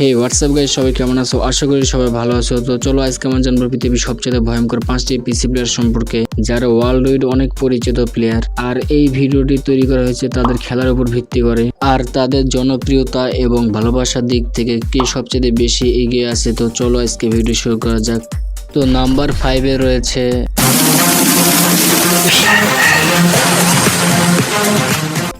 হে WhatsApp guys সবাই কেমন আছো? আশা করি সবাই ভালো আছো। তো চলো, আজকে আমরা জানব পৃথিবীর সবচেয়ে ভয়ঙ্কর পাঁচটি পিসি প্লেয়ার সম্পর্কে, যারা ওয়ার্ল্ড ওয়াইড অনেক পরিচিত প্লেয়ার আর এই ভিডিওটি তৈরি করা হয়েছে তাদের খেলার উপর ভিত্তি করে। আর তাদের জনপ্রিয়তা এবং ভালোবাসার দিক থেকে কে সবচেয়ে বেশি এগিয়ে আছে? তো চলো, আজকে ভিডিও শুরু করা যাক। তো নাম্বার ফাইভে রয়েছে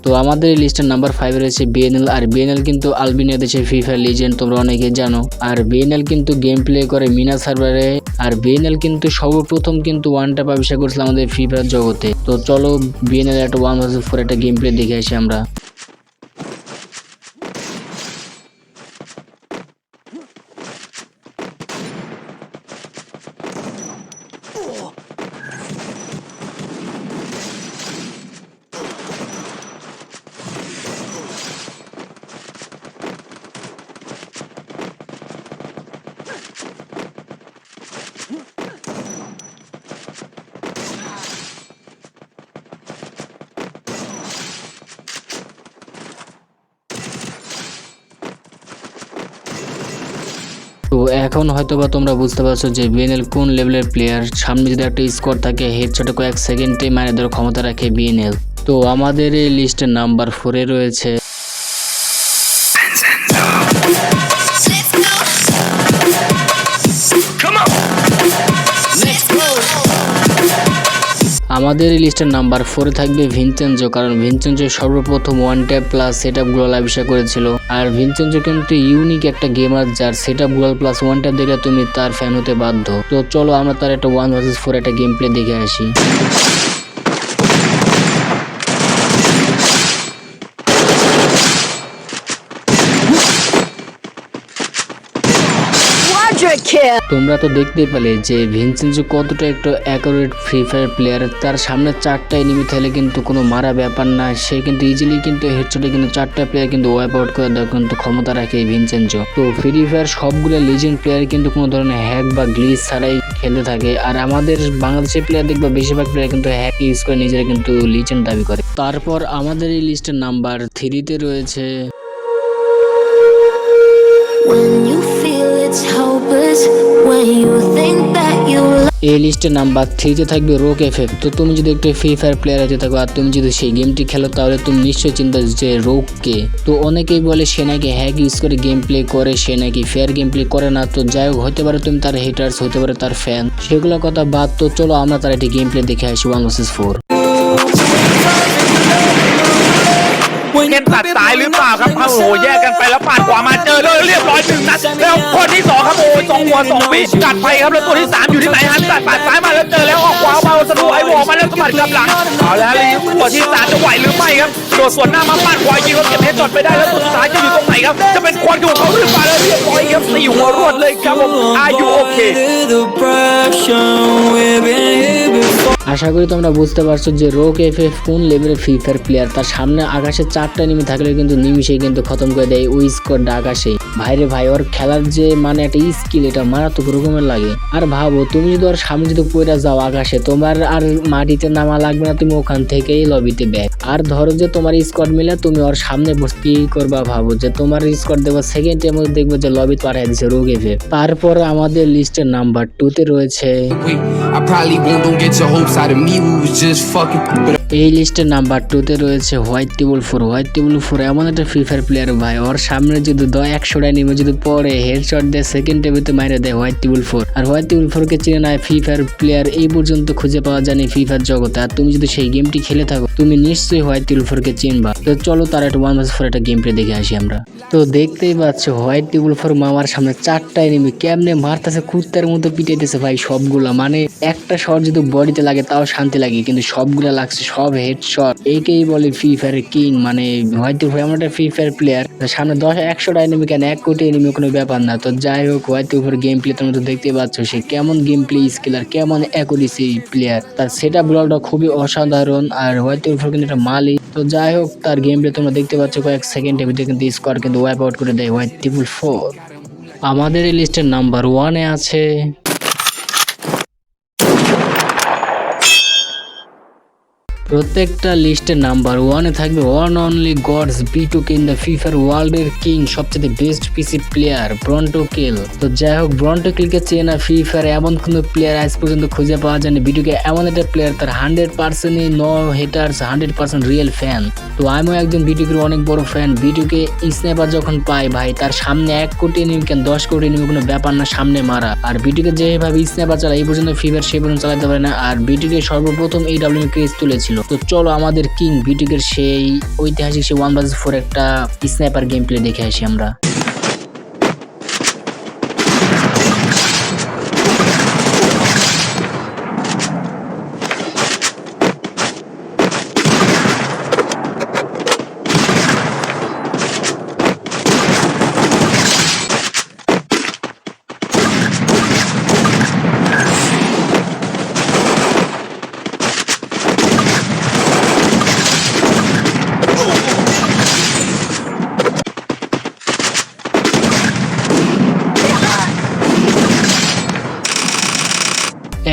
তো আমাদের এই লিস্টের নাম্বার ফাইভে রয়েছে বিএনএল আর বিএনএল কিন্তু আলবিনিয়া দেশে ফ্রি ফায়ার লিজেন্ড তোমরা অনেকে জানো। আর বিএনএল কিন্তু গেম প্লে করে মিনা সার্ভারে আর বিএনএল কিন্তু সর্বপ্রথম কিন্তু ওয়ান ট্যাপ আবিষ্কার করেছিল আমাদের ফ্রি ফায়ার জগতে। তো চলো বিএনএল একটা ওয়ান ভার্সেস ফোর একটা গেম প্লে দেখে আসি আমরা। এখন হয়তো বা তোমরা বুঝতে পারছ যে বিএনএল কোন লেভেলের প্লেয়ার সামনে যদি একটা স্কোর থাকে হেডশটে কয়েক সেকেন্ডে মারে দেওয়ার ক্ষমতা রাখে বিএনএল তো আমাদের এই লিস্টের নাম্বার ফোরে রয়েছে। আমাদের এই লিস্টের নাম্বার ফোরে থাকবে ভিনচেঞ্জো কারণ ভিনচেঞ্জো সর্বপ্রথম ওয়ান ট্যাপ প্লাস সেট আপগুলো আবিষ্কার করেছিল। আর ভিনচেঞ্জো কিন্তু ইউনিক একটা গেমার যার set up Google plus one tap দেখলে তুমি তার ফ্যান হতে বাধ্য। তো চলো আমরা তার একটা ওয়ান ভার্সেস ফোর একটা গেম প্লে দেখে আসি। তোমরা তো দেখতেই পেলে যে ভিনসেন্সো কতটা একটু অ্যাকোরেট ফ্রি ফায়ার প্লেয়ার তার সামনে চারটা এনিমি থাকলে কিন্তু কোনো মারা ব্যাপার না। সে কিন্তু ইজিলি কিন্তু হেডশটে কিন্তু চারটা প্লেয়ার কিন্তু ওয়াইপ আউট করে দেওয়ার কিন্তু ক্ষমতা রাখে এই ভিনসেন্সো তো ফ্রি ফায়ার সবগুলো লিজেন্ড প্লেয়ার কিন্তু কোনো ধরনের হ্যাক বা গ্লিচ ছাড়াই খেলতে থাকে। আর আমাদের বাংলাদেশের প্লেয়ার দেখবা বেশিরভাগ প্লেয়ার কিন্তু হ্যাক ইউজ করে নিজেরা কিন্তু লিজেন্ড দাবি করে। তারপর আমাদের এই লিস্টের নাম্বার থ্রিতে রয়েছে। When you এই লিস্টে নাম্বার থ্রিতে থাকবে রোক এফ এফ তো তুমি যদি একটু ফ্রি ফায়ার প্লেয়ার হতে থাকো আর তুমি যদি সেই গেমটি খেলো, তাহলে তুমি নিশ্চয়ই চিন্তা যে রোক কে। তো অনেকেই বলে সে নাকি হ্যাক ইউজ করে গেম প্লে করে, সে নাকি ফেয়ার গেম প্লে করে না। তো যাই হোক, হতে পারে তুমি তার হেটার্স হতে পারে তার ফ্যান সেগুলো কথা বাদ, তো চলো আমরা তার একটি গেম প্লে দেখে আসি ওয়ান ভার্সেস ফোর เล่นตัดตายหรือเปล่าครับโอ้โหแยกกันไปแล้วปาดขวามาเจอเลยเรียบร้อยหนึ่งนัดแล้วคนที่สองครับโอ้ยสองหัวสองวิกัดไปครับแล้วตัวที่สามอยู่ที่ไหนฮันตัดปาดซ้ายมาแล้วเจอแล้วออกขวาเบาสะดุไอ้วอมาแล้วสะบัดกลับหลังเอาแล้วเลยตัวที่สามจะไหวหรือไม่ครับโดดสวนหน้ามาปาดขวายิงแล้วเก็บเฮดจอดไปได้แล้วตัวสุดท้ายจะอยู่ตรงไหนครับจะเป็นควันของเขาหรือเปล่าแล้วเรียบร้อยครับสี่หัวรวดเลยครับผมอายุโอเค আশা করি তোমরা বুঝতে পারছ যে রোক এফ এফ কোন লেভেলের ফ্রি ফায়ার প্লেয়ার তার সামনে আকাশে চারটা নিমি থাকলে কিন্তু নিমিশেই কিন্তু খতম করে দেয় ওই স্কোরটা আকাশে। ভাইরে ভাই, ওর খেলার যে মানে একটা স্কিল এটা মারাত্মক রকমের লাগে। আর ভাবো, তুমি যদি ওর সামনে যদি পড়ে যাও আকাশে, তোমার আর মাটিতে নামা লাগবে না, তুমি ওখান থেকেই লবিতে ব্যাক আর ধরো যে তোমার স্কোয়াড মিলে তুমি ওর সামনে বসে কি করবা, ভাবো যে তোমার স্কোয়াড দেখব সেকেন্ডের মধ্যে দেখব যে লবি পাঠিয়ে দিচ্ছে রোগ এফ তারপর আমাদের লিস্টের নাম্বার টুতে রয়েছে। Probably won't don't get your hopes out of me. We was just fucking. এই লিস্টের নাম্বার টুতে রয়েছে white table four white table four এমন একটা ফ্রি ফায়ার প্লেয়ার ভাই, ওর সামনে যদি দ একশোটা নিমে যদি পড়ে হেডশট দেয় সেকেন্ড টেবিলতে মাইরে দেয় হোয়াইট টেবল ফোর আর হোয়াইট টেবল ফোরকে চিনে না ফ্রি ফায়ার প্লেয়ার এই পর্যন্ত খুঁজে পাওয়া যায়নি ফ্রি ফায়ার জগতে। আর তুমি যদি সেই গেমটি খেলে থাকো, তুমি নিশ্চয়ই হোয়াইট টেবল ফোরকে চিনবা। তো চলো তার একটা ওয়ান ভার্স ফোর একটা গেম প্লে দেখে আসি আমরা। তো দেখতেই পাচ্ছ হোয়াইট টেবল ফোর মামার সামনে চারটা এনিমি কেমনে মারতেছে, কুত্তার মতো পিটাইতেছে ভাই সবগুলা। মানে একটা শট যদি বডিতে লাগে, তাও শান্তি লাগে, কিন্তু সবগুলা লাগছে, সব হেড শট একেই বলে ফ্রি ফায়ার কিং মানে হয়তো এমন একটা ফ্রি ফায়ার প্লেয়ার সামনে দশ একশোটা এনিমি কেন? এক কোটি এনিমি কোনো ব্যাপার না। তো যাই হোক হয়তো উপর গেম প্লে তোমরা তো দেখতে পাচ্ছ, সে কেমন গেম প্লে স্কিল আর কেমন অ্যাকুরেসি প্লেয়ার তার সেটা ব্লগটা খুবই অসাধারণ, আর হয়তো উপর কিন্তু একটা মালিক। তো যাই হোক, তার গেম প্লে তোমরা দেখতে পাচ্ছ কয়েক সেকেন্ডের ভিতরে কিন্তু স্কোর কিন্তু ওয়াইপ আউট করে দেয় হোয়াইট ট্রিপল ফোর আমাদের এই লিস্টের নাম্বার ওয়ানে আছে প্রত্যেকটা লিস্টের নাম্বার ওয়ানে থাকবে one only gods B two K in the ফিফার ওয়ার্ল্ডের কিং সবচেয়ে বেস্ট পিসি প্লেয়ার ব্রন্টো কিল তো যাই হোক ব্রন্টো কিলকে চেনা ফ্রি ফায়ার এমন কোনো প্লেয়ার আজ পর্যন্ত খুঁজে পাওয়া যায়নি। বিটুকে এমন একটা প্লেয়ার তার হান্ড্রেড পার্সেন্টই ন haters hundred percent real fan তো আমিও একজন বিটুকের অনেক বড় ফ্যান বিটুকে স্নাইপার যখন পাই ভাই, তার সামনে এক কোটি এনিমি কেন দশ কোটি এনিমি কোনো ব্যাপার না, সামনে মারা। আর বিটুকে যেভাবে স্নাইপার চালায়, এই পর্যন্ত ফিভার সে পর্যন্ত চালাতে পারে না। আর বিটুকে সর্বপ্রথম এই ডাব্লিউ ক্রেজ তুলেছিল। তো চলো আমাদের কিং বিটুকের সেই ঐতিহাসিক সেই ওয়ান বাজ ফোর একটা স্নাইপার গেম প্লে দেখে আসি আমরা।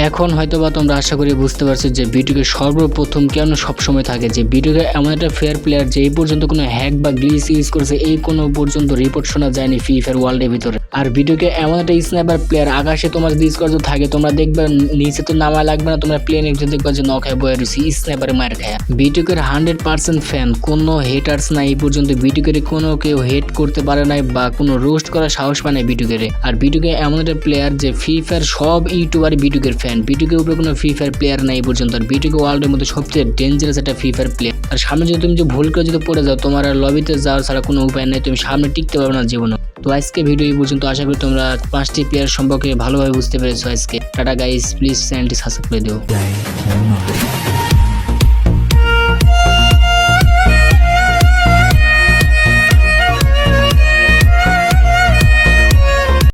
এখন হয়তো বা তোমরা আশা করি বুঝতে পারছ যে বিটুকে সর্বপ্রথম কেন সবসময় থাকে, যে বিটুকে এমন একটা ফেয়ার প্লেয়ার যে এই পর্যন্ত কোনো হ্যাক বা গ্লিস ইউজ করেছে, এই কোনো পর্যন্ত রিপোর্ট শোনা যায়নি ফ্রি ফায়ার ওয়ার্ল্ডের ভিতরে। আর বিটুকে এমন একটা স্নাইপার প্লেয়ার আকাশে তোমার স্কোর থাকে, তোমরা দেখবে নিচে তো নামা লাগবে না, তোমরা প্লেন একজন দেখবে যে নখায় বয়ে রয়েছে স্নাইপারে মার খায়। বিটুকের হান্ড্রেড পার্সেন্ট ফ্যান কোনো হেটার্স নাই এই পর্যন্ত বিটুকের কোনো কেউ হেট করতে পারে নাই বা কোনো রোস্ট করার সাহস পায় নাই বিটুকের আর বিটুকে এমন একটা প্লেয়ার যে ফ্রি ফায়ার সব ইউটিউবার বিটুকের ফ্যান বিটুকের উপরে কোনো ফ্রি ফায়ার প্লেয়ার নাই এই পর্যন্ত। আর বিটিকে ওয়ার্ল্ডের মধ্যে সবচেয়ে ডেঞ্জারাস একটা ফ্রি ফায়ার প্লেয়ার আর সামনে যদি তুমি যে ভুল করে যদি পড়ে যাও, তোমার আর লবিতে যাওয়ার ছাড়া কোনো উপায় নেই, তুমি সামনে টিকতে পারবে না জীবনে। তো আজকে ভিডিও এই পর্যন্ত, আশা করি তোমরা পাঁচটি প্লেয়ার সম্পর্কে ভালোভাবে বুঝতে পেরেছ আজকে। টাটা গাইস প্লিজ চ্যানেলটি সাবস্ক্রাইব করে দিও।